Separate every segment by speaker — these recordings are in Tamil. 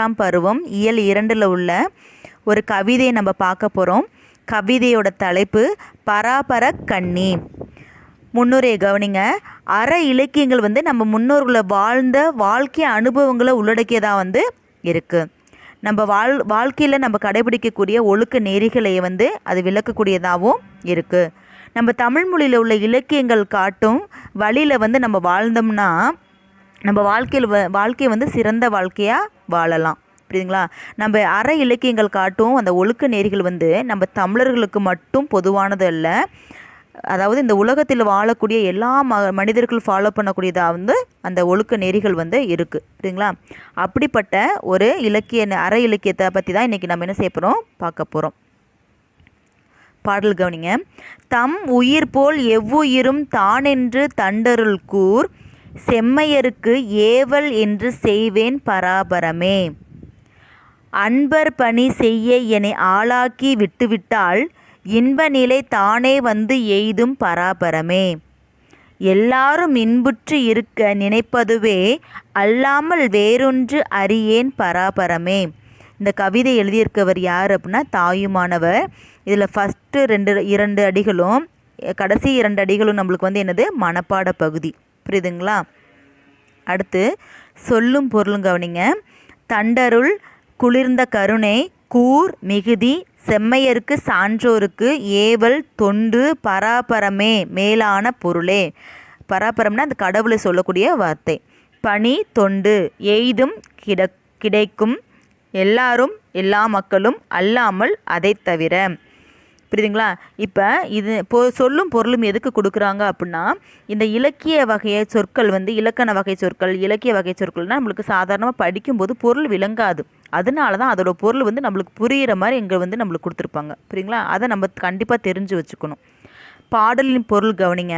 Speaker 1: எட்டாம் பருவம் இயல் இரண்டில் உள்ள ஒரு கவிதையை நம்ம பார்க்க போகிறோம் கவிதையோட தலைப்பு பராபர கண்ணி. முன்னுரையை கவனிங்க. அற இலக்கியங்கள் வந்து நம்ம முன்னோர்களை வாழ்ந்த வாழ்க்கை அனுபவங்களை உள்ளடக்கியதாக வந்து இருக்குது நம்ம வாழ் வாழ்க்கையில் நம்ம கடைபிடிக்கக்கூடிய ஒழுக்க நெறிகளை வந்து அது விளக்கக்கூடியதாகவும் இருக்குது நம்ம தமிழ் மொழியில் உள்ள இலக்கியங்கள் காட்டும் வழியில் வந்து நம்ம வாழ்ந்தோம்னா நம்ம வாழ்க்கையில் வ வாழ்க்கையை வந்து சிறந்த வாழ்க்கையாக வாழலாம். புரியுதுங்களா? நம்ம அற இலக்கியங்கள் காட்டும் அந்த ஒழுக்க நெறிகள் வந்து நம்ம தமிழர்களுக்கு மட்டும் பொதுவானது அல்ல. அதாவது இந்த உலகத்தில் வாழக்கூடிய எல்லா ம மனிதர்கள் ஃபாலோ பண்ணக்கூடியதாக வந்து அந்த ஒழுக்க நெறிகள் வந்து இருக்குது புரியுதுங்களா? அப்படிப்பட்ட ஒரு இலக்கிய அற இலக்கியத்தை பற்றி தான் இன்றைக்கி நம்ம என்ன செய்ய போகிறோம் பார்க்க போகிறோம் பாடல் கவனிங்க. தம் உயிர் போல் எவ்வுயிரும் தானென்று தண்டருள் கூர் செம்மையருக்கு ஏவல் என்று செய்வேன் பராபரமே. அன்பர் பணி செய்ய என்னை ஆளாக்கி விட்டுவிட்டால் இன்ப நிலை தானே வந்து எய்தும் பராபரமே. எல்லாரும் இன்புற்று இருக்க நினைப்பதுவே அல்லாமல் வேறொன்று அறியேன் பராபரமே. இந்த கவிதை எழுதியிருக்கவர் யார் அப்படின்னா தாயுமானவர். இதில் ஃபஸ்ட்டு ரெண்டு இரண்டு அடிகளும் கடைசி இரண்டு அடிகளும் நம்மளுக்கு வந்து என்னது? மனப்பாட பகுதி. புரியுதுங்களா? அடுத்து சொல்லும் பொருளும் கவனிங்க. தண்டருள் குளிர்ந்த கருணை கூர் மிகுதி செம்மையருக்கு சான்றோருக்கு ஏவல் தொண்டு பராபரமே மேலான பொருளே. பராபரம்னா அந்த கடவுளை சொல்லக்கூடிய வார்த்தை. பனி தொண்டு எய்தும் கிட கிடைக்கும். எல்லாரும் எல்லா மக்களும் அல்லாமல் அதை தவிர. புரியுதுங்களா? இப்போ இது பொ சொல்லும் பொருளும் எதுக்கு கொடுக்குறாங்க அப்படின்னா இந்த இலக்கிய வகையை சொற்கள் வந்து இலக்கண வகை சொற்கள் இலக்கிய வகை சொற்கள்னால் நம்மளுக்கு சாதாரணமாக படிக்கும்போது பொருள் விளங்காது. அதனால தான் அதோட பொருள் வந்து நம்மளுக்கு புரிகிற மாதிரி இங்கே வந்து நம்மளுக்கு கொடுத்துருப்பாங்க. புரியுங்களா அதை நம்ம கண்டிப்பாக தெரிஞ்சு வச்சுக்கணும். பாடலின் பொருள் கவனிங்க.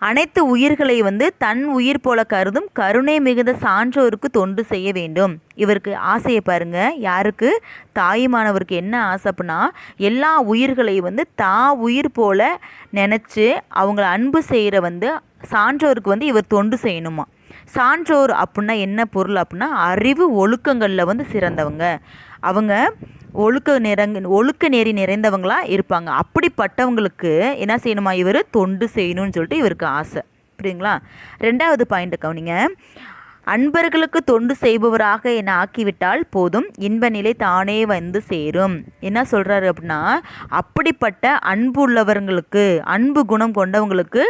Speaker 1: அனைத்து உயிர்களை வந்து தன் உயிர் போல கருதும் கருணை மிகுந்த சான்றோருக்கு தொண்டு செய்ய வேண்டும். இவருக்கு ஆசையை பாருங்க. யாருக்கு? தாயுமானவருக்கு என்ன ஆசை அப்படின்னா எல்லா உயிர்களையும் வந்து தா உயிர் போல நினச்சி அவங்கள அன்பு செய்கிற வந்து சான்றோருக்கு வந்து இவர் தொண்டு செய்யணுமா? சான்றோர் அப்படின்னா என்ன பொருள் அப்படின்னா அறிவு ஒழுக்கங்களில் வந்து சிறந்தவங்க. அவங்க ஒழுக்க நிறங்க ஒழுக்க நெறி நிறைந்தவங்களாக இருப்பாங்க. அப்படிப்பட்டவங்களுக்கு என்ன செய்யணுமா இவர்? தொண்டு செய்யணும்னு சொல்லிட்டு இவருக்கு ஆசை. புரியுங்களா? ரெண்டாவது பாயிண்ட் கவனிங்க. அன்பர்களுக்கு தொண்டு செய்பவராக என்னை ஆக்கிவிட்டால் போதும் இன்ப நிலை தானே வந்து சேரும். என்ன சொல்கிறாரு அப்படின்னா அப்படிப்பட்ட அன்பு உள்ளவர்களுக்கு அன்பு குணம் கொண்டவங்களுக்கு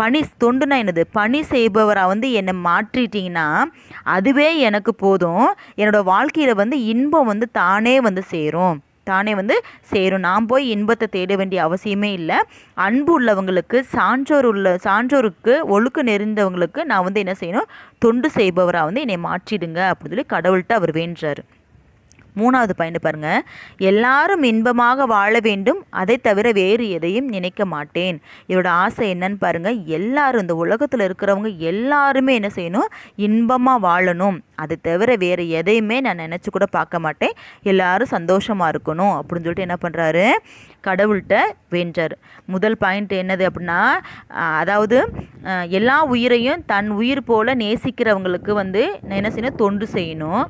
Speaker 1: பணி தொண்டுனா என்னது? பணி செய்பவராக வந்து என்னை மாற்றிட்டீங்கன்னா அதுவே எனக்கு போதும். என்னோடய வாழ்க்கையில் வந்து இன்பம் வந்து தானே வந்து சேரும். தானே வந்து சேரும். நாம் போய் இன்பத்தை தேட வேண்டிய அவசியமே இல்லை. அன்பு உள்ளவங்களுக்கு சான்றோர் உள்ள சான்றோருக்கு ஒழுக்க நெறிந்தவங்களுக்கு நான் வந்து என்ன செய்யணும்? தொண்டு செய்பவராக வந்து என்னை மாற்றிடுங்க அப்படின்னு சொல்லி கடவுள்கிட்ட அவர் வேண்டுறாரு. மூணாவது பாயிண்ட் பாருங்கள் எல்லாரும் இன்பமாக வாழ வேண்டும். அதை தவிர வேறு எதையும் நினைக்க மாட்டேன். இவரோட ஆசை என்னன்னு பாருங்கள் எல்லாரும் இந்த உலகத்தில் இருக்கிறவங்க எல்லாருமே என்ன செய்யணும்? இன்பமாக வாழணும். அதை தவிர வேறு எதையுமே நான் நினச்சி கூட பார்க்க மாட்டேன். எல்லாரும் சந்தோஷமாக இருக்கணும் அப்படின்னு சொல்லிட்டு என்ன பண்ணுறாரு கடவுள்கிட்ட வேண்டார் முதல் பாயிண்ட் என்னது அப்படின்னா அதாவது எல்லா உயிரையும் தன் உயிர் போல் நேசிக்கிறவங்களுக்கு வந்து நான் என்ன செய்யணும்? தொண்டு செய்யணும்.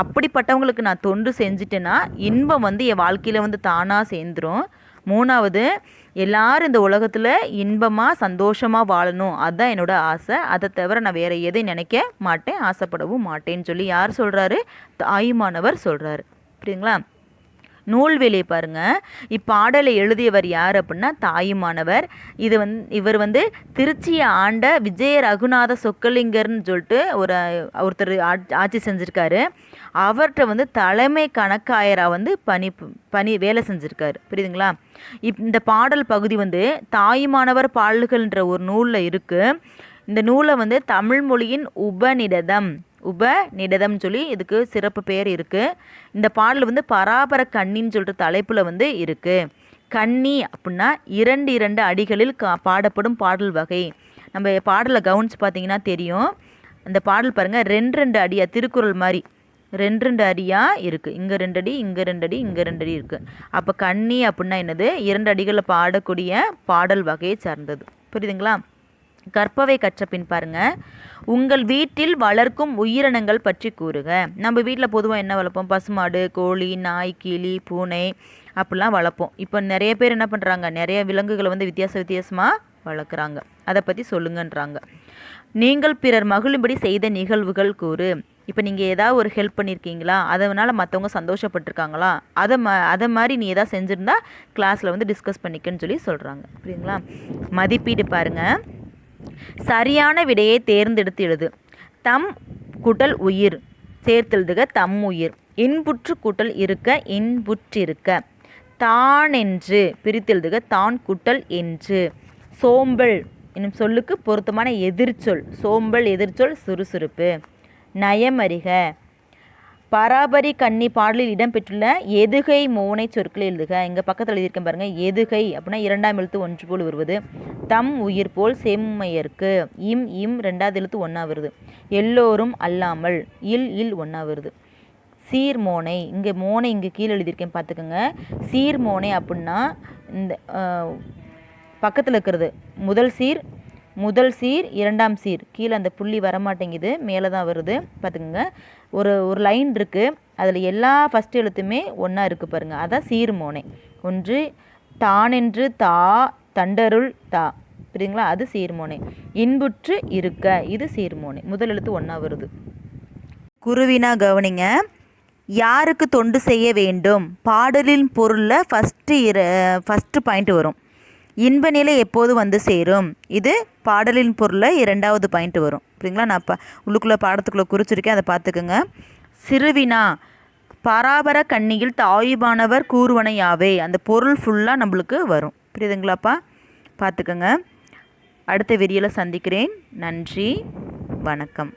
Speaker 1: அப்படிப்பட்டவங்களுக்கு நான் தொண்டு செஞ்சுட்டேன்னா இன்பம் வந்து என் வாழ்க்கையில் வந்து தானாக சேர்ந்துடும் மூணாவது எல்லாரும் இந்த உலகத்தில் இன்பமாக சந்தோஷமாக வாழணும். அதுதான் என்னோடய ஆசை. அதை தவிர நான் வேறு எதையும் நினைக்க மாட்டேன். ஆசைப்படவும் மாட்டேன்னு சொல்லி யார் சொல்கிறாரு தாயுமானவர் சொல்கிறாரு புரியுங்களா நூல்வெளி பாருங்கள் இப்பாடலை எழுதியவர் யார் அப்படின்னா தாயுமானவர் இது வந்து இவர் வந்து திருச்சியை ஆண்ட விஜய ரகுநாத சொக்கலிங்கர்னு சொல்லிட்டு ஒரு ஒருத்தர் ஆட்சி செஞ்சுருக்காரு. அவர்கிட்ட வந்து தலைமை கணக்காயராக வந்து பணி பணி வேலை செஞ்சுருக்காரு. புரியுதுங்களா? இப் இந்த பாடல் பகுதி வந்து தாயுமானவர் பாடல்கள்ன்ற ஒரு நூலில் இருக்குது இந்த நூலை வந்து தமிழ் மொழியின் உபநிடதம். உபநிடதம்னு சொல்லி இதுக்கு சிறப்பு பேர் இருக்குது இந்த பாடல் வந்து பராபர கண்ணின்னு சொல்லிட்டு தலைப்பில் வந்து இருக்குது கன்னி அப்படின்னா இரண்டு இரண்டு அடிகளில் கா பாடப்படும் பாடல் வகை. நம்ம பாடலை கவுன்ஸ் பார்த்தீங்கன்னா தெரியும். அந்த பாடல் பாருங்கள் ரெண்டு ரெண்டு அடியாக திருக்குறள் மாதிரி ரெண்டு ரெண்டு அடியாக இருக்குது இங்கே ரெண்டு அடி இங்கே ரெண்டு அடி இங்கே ரெண்டு அடி இருக்குது அப்போ கன்னி அப்படின்னா என்னது? இரண்டு அடிகளில் பாடக்கூடிய பாடல் வகையை சார்ந்தது. புரியுதுங்களா? கற்பவை கற்ற பின் பாருங்க. உங்கள் வீட்டில் வளர்க்கும் உயிரினங்கள் பற்றி கூறுக. நம்ம வீட்டில் பொதுவாக என்ன வளர்ப்போம்? பசுமாடு கோழி நாய் கிளி பூனை அப்படிலாம் வளர்ப்போம். இப்போ நிறைய பேர் என்ன பண்ணுறாங்க நிறைய விலங்குகளை வந்து வித்தியாச வித்தியாசமாக வளர்க்குறாங்க. அதை பற்றி சொல்லுங்கன்றாங்க. நீங்கள் பிறர் மகிழும்படி செய்த நிகழ்வுகள் கூறு. இப்போ நீங்கள் ஏதாவது ஒரு ஹெல்ப் பண்ணியிருக்கீங்களா அதனால் மற்றவங்க சந்தோஷப்பட்டிருக்காங்களா? அதை ம அதை மாதிரி நீ ஏதாவது செஞ்சுருந்தா கிளாஸில் வந்து டிஸ்கஸ் பண்ணிக்கன்னு சொல்லி சொல்கிறாங்க புரியுங்களா மதிப்பீடு பாருங்கள் சரியான விடையை தேர்ந்தெடுத்து எழுது. தம் குட்டல் உயிர். சேர்த்தெழுதுக தம் உயிர். இன்புற்று கூட்டல் இருக்க இன்புற்றிருக்க. தானென்று பிரித்தெழுதுக தான் குட்டல் என்று. சோம்பல் என்னும் சொல்லுக்கு பொருத்தமான எதிர்ச்சொல். சோம்பல் எதிர்ச்சொல் சுறுசுறுப்பு. நயமறிக. பராபரி கன்னி பாடலில் இடம்பெற்றுள்ள எதுகை மோனை சொற்களை எழுதுக. இங்கே பக்கத்தில் எழுதியிருக்கேன் பாருங்கள் எதுகை அப்படின்னா இரண்டாம் எழுத்து ஒன்று போல் வருவது. தம் உயிர் போல் செம்மையர்க்கு இம் இம் ரெண்டாவது எழுத்து ஒன்றா வருது. எல்லோரும் அல்லாமல் இல் இல் ஒன்றா வருது. சீர்மோனை இங்கே மோனை இங்கே கீழே எழுதியிருக்கேன் பார்த்துக்கோங்க சீர்மோனை அப்படின்னா இந்த பக்கத்தில் இருக்கிறது. முதல் சீர் முதல் சீர் இரண்டாம் சீர். கீழே அந்த புள்ளி வரமாட்டேங்குது. மேலே தான் வருது. பார்த்துக்கோங்க ஒரு ஒரு லைன் இருக்குது அதில் எல்லா ஃபஸ்ட் எழுத்துமே ஒன்றா இருக்குது பாருங்கள் அதான் சீர்மோனை ஒன்று தானென்று தா தண்டருள் தா. புரியுங்களா அது சீர்மோனை இன்புற்று இருக்க இது சீர்மோனை முதல் எழுத்து ஒன்றா வருது. குருவினா கவனிங்க. யாருக்கு தொண்டு செய்ய வேண்டும்? பாடலின் பொருளில் ஃபஸ்ட்டு இர ஃபஸ்ட்டு பாயிண்ட் வரும். இன்ப நிலை எப்போது வந்து சேரும்? இது பாடலின் பொருளில் இரண்டாவது பாயிண்ட் வரும். அப்படிங்களா நான் இப்போ உள்ளுக்குள்ளே பாடத்துக்குள்ளே குறிச்சிருக்கேன் அதை பார்த்துக்குங்க. சிறுவினா பராபர கண்ணியில் தாயுபானவர் கூறுவனையாவே அந்த பொருள் ஃபுல்லாக நம்மளுக்கு வரும். புரியுதுங்களாப்பா? பார்த்துக்கோங்க. அடுத்த வெறியில் சந்திக்கிறேன். நன்றி. வணக்கம்.